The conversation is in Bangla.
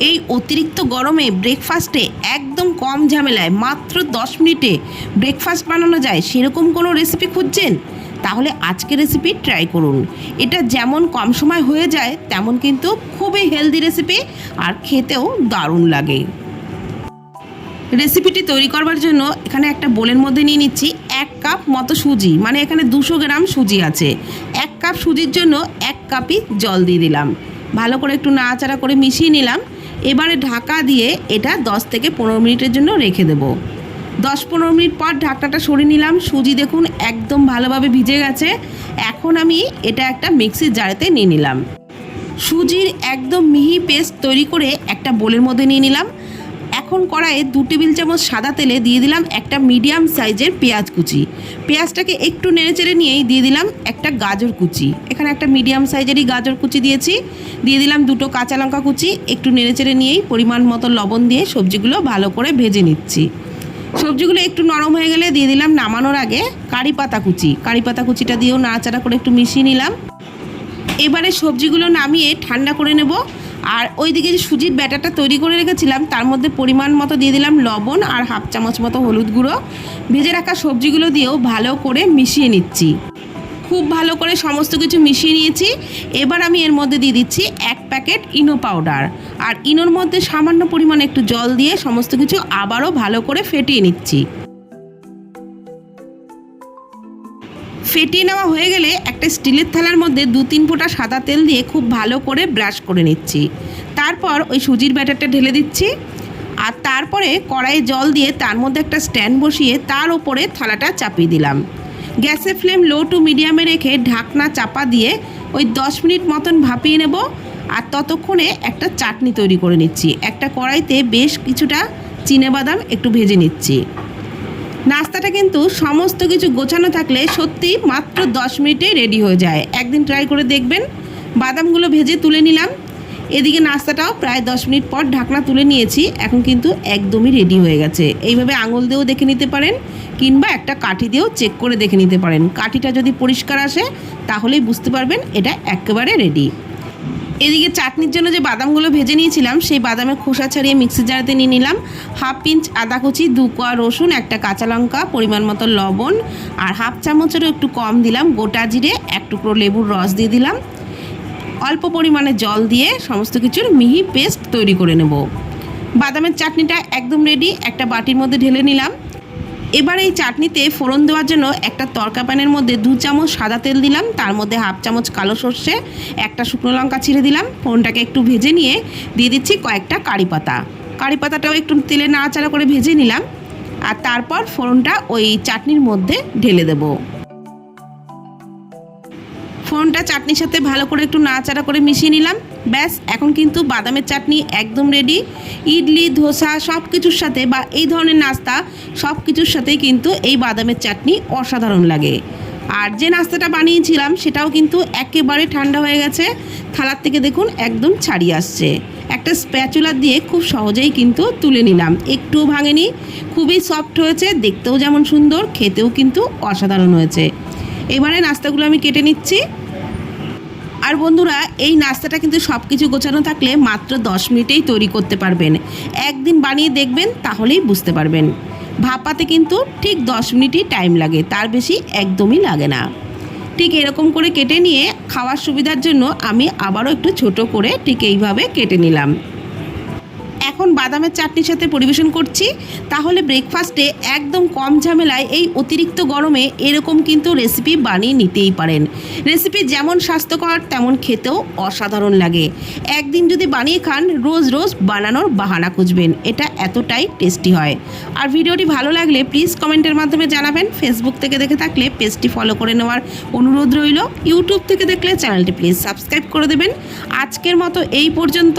এই অতিরিক্ত গরমে ব্রেকফাস্টে একদম কম ঝামেলায় মাত্র দশ মিনিটে ব্রেকফাস্ট বানানো যায়, সেরকম কোনো রেসিপি খুঁজছেন? তাহলে আজকে রেসিপি ট্রাই করুন। এটা যেমন কম সময় হয়ে যায়, তেমন কিন্তু খুবই হেলদি রেসিপি আর খেতেও দারুণ লাগে। রেসিপিটি তৈরি করবার জন্য এখানে একটা বোলের মধ্যে নিয়ে নিচ্ছি এক কাপ মতো সুজি মানে এখানে দুশো গ্রাম সুজি আছে। এক কাপ সুজির জন্য এক কাপই জল দিয়ে দিলাম। ভালো করে একটু নাড়াচাড়া করে মিশিয়ে নিলাম। এবারে ঢাকা দিয়ে এটা 10 থেকে পনেরো মিনিটের জন্য রেখে দেব। দশ পনেরো মিনিট পর ঢাকনাটা সরিয়ে নিলাম। সুজি দেখুন একদম ভালোভাবে ভিজে গেছে। এখন আমি এটা একটা মিক্সির জারেতে নিয়ে নিলাম। সুজির একদম মিহি পেস্ট তৈরি করে একটা বোলের মধ্যে নিয়ে নিলাম। এখন কড়াইয়ে দু টেবিল চামচ সাদা তেলে দিয়ে দিলাম একটা মিডিয়াম সাইজের পেঁয়াজ কুচি। পেঁয়াজটাকে একটু নেড়ে নেড়েচেড়ে নিয়েই দিয়ে দিলাম একটা গাজর কুচি। এখানে একটা মিডিয়াম সাইজেরই গাজর কুচি দিয়েছি। দিয়ে দিলাম দুটো কাঁচা লঙ্কা কুচি। একটু নেড়ে নেড়েচেড়ে নিয়েই পরিমাণ মতো লবণ দিয়ে সবজিগুলো ভালো করে ভেজে নিচ্ছি। সবজিগুলো একটু নরম হয়ে গেলে দিয়ে দিলাম নামানোর আগে কারি পাতা কুচি। কারি পাতা কুচিটা দিয়েও নাড়াচাড়া করে একটু মিশিয়ে নিলাম। এবারে সবজিগুলো নামিয়ে ঠান্ডা করে নেব। আর ওইদিকে যে সুজির ব্যাটারটা তৈরি করে রেখেছিলাম, তার মধ্যে পরিমাণ মতো দিয়ে দিলাম লবণ আর হাফ চামচ মতো হলুদ গুঁড়ো। ভেজে রাখা সবজিগুলো দিয়েও ভালো করে মিশিয়ে নিচ্ছি। খুব ভালো করে সমস্ত কিছু মিশিয়ে নিয়েছি। এবার আমি এর মধ্যে দিয়ে দিচ্ছি এক প্যাকেট ইনো পাউডার। আর ইনোর মধ্যে সামান্য পরিমাণে একটু জল দিয়ে সমস্ত কিছু আবারও ভালো করে ফেটিয়ে নিচ্ছি। ফেটিয়ে নেওয়া হয়ে গেলে একটা স্টিলের থালার মধ্যে দু তিন ফোঁটা সাদা তেল দিয়ে খুব ভালো করে ব্রাশ করে নিচ্ছি। তারপর ওই সুজির ব্যাটারটা ঢেলে দিচ্ছি। আর তারপরে কড়াইয়ে জল দিয়ে তার মধ্যে একটা স্ট্যান্ড বসিয়ে তার উপরে থালাটা চাপিয়ে দিলাম। গ্যাসের ফ্লেম লো টু মিডিয়ামে রেখে ঢাকনা চাপা দিয়ে ওই দশ মিনিট মতন ভাপিয়ে নেব। আর ততক্ষণে একটা চাটনি তৈরি করে নিচ্ছি। একটা কড়াইতে বেশ কিছুটা বাদাম একটু ভেজে নিচ্ছি। নাস্তাটা কিন্তু সমস্ত কিছু গোছানো থাকলে সত্যি মাত্র দশ মিনিটেই রেডি হয়ে যায়। একদিন ট্রাই করে দেখবেন। বাদামগুলো ভেজে তুলে নিলাম। এদিকে নাস্তাটাও প্রায় দশ মিনিট পর ঢাকনা তুলে নিয়েছি। এখন কিন্তু একদমই রেডি হয়ে গেছে। এইভাবে আঙুল দিয়েও দেখে নিতে পারেন, কিংবা একটা কাঠি দিয়েও চেক করে দেখে নিতে পারেন। কাঠিটা যদি পরিষ্কার আসে, তাহলেই বুঝতে পারবেন এটা একেবারে রেডি। এদিকে চাটনির জন্য যে বাদামগুলো ভেজে নিয়েছিলাম, সেই বাদামের খোসা ছাড়িয়ে মিক্সি জারতে নিয়ে নিলাম। হাফ ইঞ্চ আদা কুচি, দু কোয়া রসুন, একটা কাঁচা লঙ্কা, পরিমাণ মতো লবণ, আর হাফ চামচেরও একটু কম দিলাম। গোটা জিরে এক টুকরো লেবুর রস দিয়ে দিলাম। অল্প পরিমাণে জল দিয়ে সমস্ত কিছুর মিহি পেস্ট তৈরি করে নেব। বাদামের চাটনিটা একদম রেডি একটা বাটির মধ্যে ঢেলে নিলাম। এবার এই চাটনিতে ফোড়ন দেওয়ার জন্য একটা তরকা প্যানের মধ্যে দু চামচ সাদা তেল দিলাম, তার মধ্যে হাফ চামচ কালো সর্ষে, একটা শুকনো লঙ্কা ছিঁড়ে দিলাম, ফোড়নটাকে একটু ভেজে নিয়ে দিয়ে দিচ্ছি কয়েকটা কারি পাতা। কারি পাতাটাও একটু তেলে নাড়াচাড়া করে ভেজে নিলাম, আর তারপর ফোড়নটা ওই চাটনির মধ্যে ঢেলে দেবো। চাটনির সাথে ভালো করে একটু নাড়াচাড়া করে মিশিয়ে নিলাম। ব্যাস, এখন কিন্তু বাদামের চাটনি একদম রেডি ইডলি, ধোসা সব কিছুর সাথে বা এই ধরনের নাস্তা সব কিছুর সাথেই কিন্তু এই বাদামের চাটনি অসাধারণ লাগে। আর যে নাস্তাটা বানিয়েছিলাম, সেটাও কিন্তু একেবারে ঠান্ডা হয়ে গেছে। থালার থেকে দেখুন একদম ছাড়িয়ে আসছে। একটা স্প্যাচুলার দিয়ে খুব সহজেই কিন্তু তুলে নিলাম। একটুও ভাঙেনি, খুবই সফট হয়েছে, দেখতেও যেমন সুন্দর, খেতেও কিন্তু অসাধারণ হয়েছে। এবারে নাস্তাগুলো আমি কেটে নিচ্ছি। আর বন্ধুরা, এই নাস্তাটা কিন্তু সব কিছু গোছানো থাকলে মাত্র দশ মিনিটেই তৈরি করতে পারবেন। একদিন বানিয়ে দেখবেন, তাহলেই বুঝতে পারবেন। ভাপাতে কিন্তু ঠিক দশ মিনিটই টাইম লাগে, তার বেশি একদমই লাগে না। ঠিক এরকম করে কেটে নিয়ে খাওয়ার সুবিধার জন্য আমি আবারও একটু ছোট করে ঠিক এইভাবে কেটে নিলাম। এখন বাদামের চাটনির সাথে পরিবেশন করছি, তাহলে ব্রেকফাস্টে একদম কম ঝামেলায় এই অতিরিক্ত গরমে এরকম কিন্তু রেসিপি বানিয়ে নিতেই পারেন। রেসিপি যেমন স্বাস্থ্যকর, তেমন খেতেও অসাধারণ লাগে। একদিন যদি বানিয়ে খান, রোজ রোজ বানানোর বাহানা খুঁজবেন, এটা এতটাই টেস্টি হয়। আর ভিডিওটি ভালো লাগলে প্লিজ কমেন্টের মাধ্যমে জানাবেন। ফেসবুক থেকে দেখে থাকলে পেজটি ফলো করে নেওয়ার অনুরোধ রইল। ইউটিউব থেকে দেখলে চ্যানেলটি প্লিজ সাবস্ক্রাইব করে দেবেন। আজকের মতো এই পর্যন্ত।